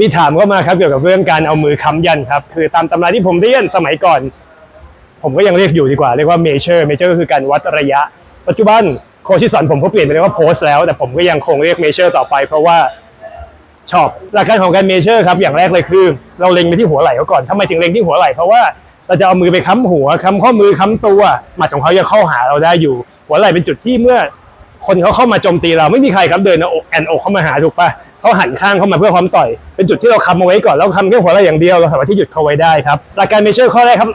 มีถามเข้ามาครับเกี่ยวกับเรื่องการเอามือค้ำยันครับ คือตามตำราที่ผมเรียนสมัยก่อน ผมก็ยังเรียกอยู่ดีกว่า เรียกว่าเมเจอร์เมเจอร์ก็คือการวัดระยะ ปัจจุบันโคชที่สอนผมเขาเปลี่ยนไปเรียกว่าโพสแล้ว แต่ผมก็ยังคงเรียกเมเจอร์ต่อไป เพราะว่าชอบหลักการของการเมเจอร์ครับอย่างแรกเลยคือ เราเล็งไปที่หัวไหล่เขาก่อนทำไมถึงเล็งที่หัวไหล่เพราะว่าเราจะเอามือไปค้ำหัวค้ำข้อมือค้ำตัวหมัดของเขายังเข้าหาเราได้อยู่ หัวไหล่เป็นจุดที่เมื่อ คนเขาเข้ามาโจมตีเราไม่มีใครครับเดินแอนอกเข้ามาหาถูกปะ เขาหันข้างเข้ามาเพื่อความต่อย เป็นจุดที่เราคำเอาไว้ก่อนแล้วคำแค่หัวเราอย่างเดียวเราสามารถที่หยุดเขาไว้ได้ครับหลักการเมเชอร์ข้อแรกครับ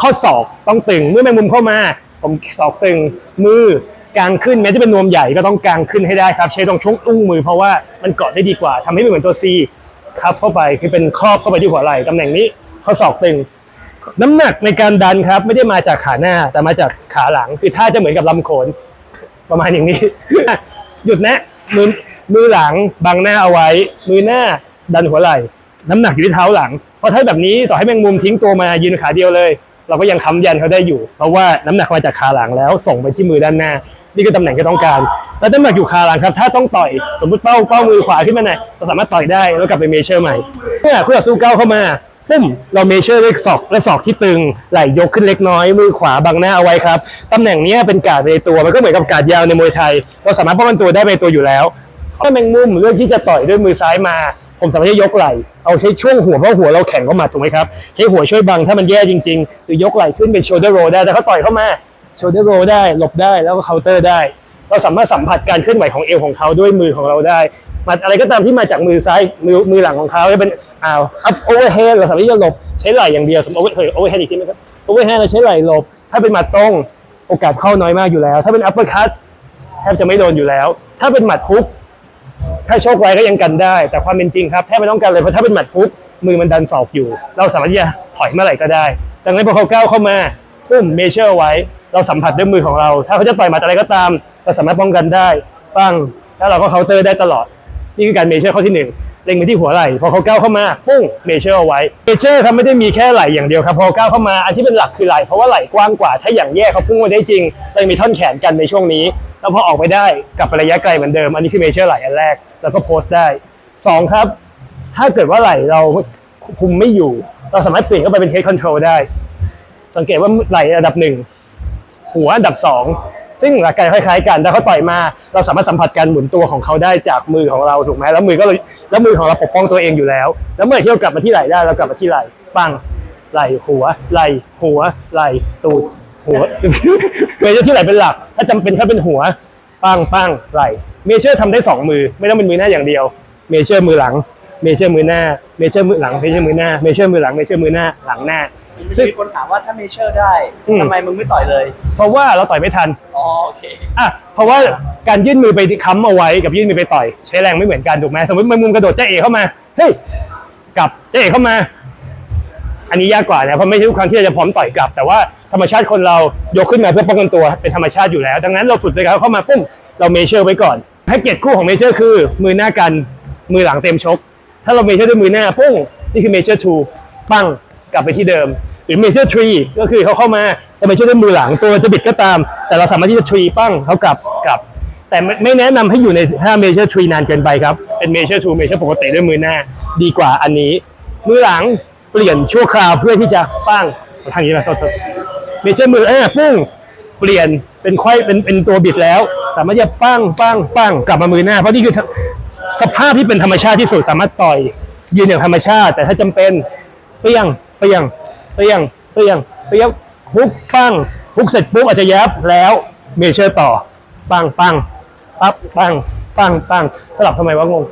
ข้อศอกต้องตึงเมื่อแมงมุมเข้ามา ผมศอกตึงมือกางขึ้นแม้จะเป็นนวมใหญ่ก็ต้องกางขึ้นให้ได้ครับ ใช้ตรงช่วงอุ้งมือเพราะว่ามันเกาะได้ดีกว่าทำให้ไม่เหมือนตัวซีครับเข้าไปคือเป็นครอบเข้าไปที่หัวไหล่ตำแหน่งนี้ข้อศอกตึงน้ำหนักในการดันครับ ไม่ได้มาจากขาหน้าแต่มาจากขาหลัง คือท่าจะเหมือนกับลำโขน ประมาณอย่างนี้ หยุดนะ มือมือหลังบังหน้าเอาไว้ มือหน้าดันหัวไหล่ น้ำหนักอยู่ที่เท้าหลัง เพราะถ้าแบบนี้ต่อให้แมงมุมทิ้งตัวมายืนขาเดียวเลย เราก็ยังค้ำยันเขาได้อยู่ เพราะว่าน้ำหนักมาจากขาหลังแล้วส่งไปที่มือด้านหน้า นี่คือตำแหน่งที่ต้องการ แล้วน้ำหนักอยู่ขาหลังครับ ถ้าต้องต่อยสมมติเป้าเป้ามือขวาขึ้นมาหน่อยเราสามารถต่อยได้แล้วกลับไปเมเชอร์ใหม่เมื่อคู่ต่อสู้ก้าวเข้ามา ปุ้มเราเมเชอร์ด้วยศอกและศอกที่ตึงไหล่ยกขึ้นเล็กน้อยมือขวาบังหน้าเอาไว้ครับตำแหน่งนี้เป็นการ์ดในตัวมันก็เหมือนกับการ์ดยาวในมวยไทย เราสามารถป้องกันตัวได้ในตัวอยู่แล้วถ้าแมงมุมเลือกที่จะต่อยด้วยมือซ้ายมา ผมสามารถจะยกไหล่เอาใช้ช่วงหัวเพราะหัวเราแข็งเข้ามาถูกไหมครับใช้หัวช่วยบังถ้ามันแย่จริงๆหรือยกไหล่ขึ้นเป็น shoulder roll ได้แต่เขาต่อยเข้ามา shoulder roll ได้หลบได้แล้วก็ counter ได้ เราสามารถสัมผัสการเคลื่อนไหวของเอวของเขาด้วยมือของเราได้ มาอะไรก็ตามที่มาจากมือซ้ายมือมือหลังของเขาจะเป็นอ้าว up overhead เฮดหราสามารถที่จะหลบใช้ไหล่อย่างเดียวสมมติ over- overhead อีกทีไหมครับ overhead เราใช้ไหล่หลบ ถ้าเป็นหมัดตรงโอกาสเข้าน้อยมากอยู่แล้ว ถ้าเป็น uppercut แทบจะไม่โดนอยู่แล้ว ถ้าเป็นหมัดฮุกถ้าโชคไว้ก็ยังกันได้ แต่ความเป็นจริงครับแทบไม่ต้องกันเลยเพราะถ้าเป็นหมัดฮุกมือมันดันศอกอยู่ เราสามารถที่จะถอยเมื่อไหร่ก็ได้ ดังนั้นพอเขาก้าวเข้ามาพุ่มเมเชอร์ไว้ เราสัมผัสด้วยมือของเรา ถ้าเขาจะต่อยหมัดอะไรก็ตาม เราสามารถป้องกันได้ปั้งแล้วเราก็เคาน์เตอร์ได้ตลอด นี่คือการเมเชอร์ข้อที่หนึ่งเล็งไปที่หัวไหล่พอเขาก้าวเข้ามาปุ้งเมเชอร์เอาไว้เมเชอร์ครับไม่ได้มีแค่ไหล่อย่างเดียวครับพอก้าวเข้ามาอันที่เป็นหลักคือไหล่เพราะว่าไหล่กว้างกว่าถ้าอย่างแย่เขาพุ่งมาได้จริงเรามีท่อนแขนกันในช่วงนี้ แล้วพอออกไปได้กลับไประยะไกลเหมือนเดิมอันนี้คือเมเชอร์ไหล่อันแรกแล้วก็โพสต์ได้สองครับ ถ้าเกิดว่าไหล่เราคุมไม่อยู่ เราสามารถเปลี่ยนเข้าไปเป็นเทสคอนโทรลได้ สังเกตว่าไหล่อันดับหนึ่งหัวอันดับสอง ซึ่งหลักการคล้ายๆกันแต่เขาต่อยมาเราสามารถสัมผัสการหมุนตัวของเขาได้จากมือของเราถูกไหมแล้วมือก็เลยแล้วมือของเราปกป้องตัวเองอยู่แล้ว แล้วเมื่อเที่เรากลับมาที่ไหล่ได้เรากลับมาที่ไหล่ปังไหล่หัวไหล่หัวไหล่ตูดหัวเมเจอร์ที่ไหล่เป็นหลัก ถ้าจำเป็นถ้าเป็นหัวปังปังไหล่เมเจอร์ทำได้สองมือ ไม่ต้องเป็นมือหน้าอย่างเดียวเมเจอร์มือหลังเมเจอร์มือหน้าเมเจอร์มือหลังเมเจอร์มือหน้าเมเจอร์มือหลังเมเจอร์มือหน้าหลังหน้า ซึ่ง มีคนถามว่าถ้าเมเชอร์ได้อืมทำไมมึงไม่ต่อยเลยเพราะว่าเราต่อยไม่ทันอ๋อโอเคอะเพราะว่าการยื่นมือไปค้ำเอาไว้กับยื่นมือไปต่อย ใช้แรงไม่เหมือนกันถูกไหมสมมติมันมุมกระโดดเจ๊เอ๋เข้ามาเฮ้ยกลับเจ๊เอ๋เข้ามา อันนี้ยากกว่านะเพราะไม่ใช่ทุกครั้งที่เราจะพร้อมต่อยกลับ แต่ว่าธรรมชาติคนเรายกขึ้นมาเพื่อป้องกันตัวเป็นธรรมชาติอยู่แล้ว ดังนั้นเราฝึกเลยครับเข้ามาปุ้มเราเมเชอร์ไว้ก่อนแพ็กเกจคู่ของเมเชอร์คือมือหน้ากันมือหลังเต็มชก ถ้าเราเมเชอร์ด้วยมือหน้าปุ้งนี่คือเมเชอร์ทูปั้ง กลับไปที่เดิม หรือเมเชอร์ทรีก็คือเขาเข้ามาเราเมเชอร์ด้วยมือหลังตัวจะบิดก็ตาม แต่เราสามารถที่จะทรีปั้งเขากลับกลับ แต่ไม่แนะนำให้อยู่ในท่าเมเจอร์ทรีนานเกินไปครับเป็นเมเจอร์ทูเมเจอร์ปกติด้วยมือหน้าดีกว่าอันนี้ มือหลังเปลี่ยนชั่วคราวเพื่อที่จะปั้งทางนี้นะโทษๆเมเจอร์มือเออปุ้งเปลี่ยนเป็นค่อยเป็นเป็นตัวบิดแล้ว สามารถจะปั้งปั้งปั้งกลับมามือหน้า เพราะนี่คือสภาพที่เป็นธรรมชาติที่สุดสามารถต่อยยืนอย่างธรรมชาติ แต่ถ้าจำเป็นเปี้ยง เปรี้ยงเปรี้ยงเปรี้ยงเปรี้ยงฮุกปังฮุกเสร็จปุ๊บอาจจะยับแล้วเมเชอร์ต่อปังปังปั๊บปังปังปังสลับทำไมวะงง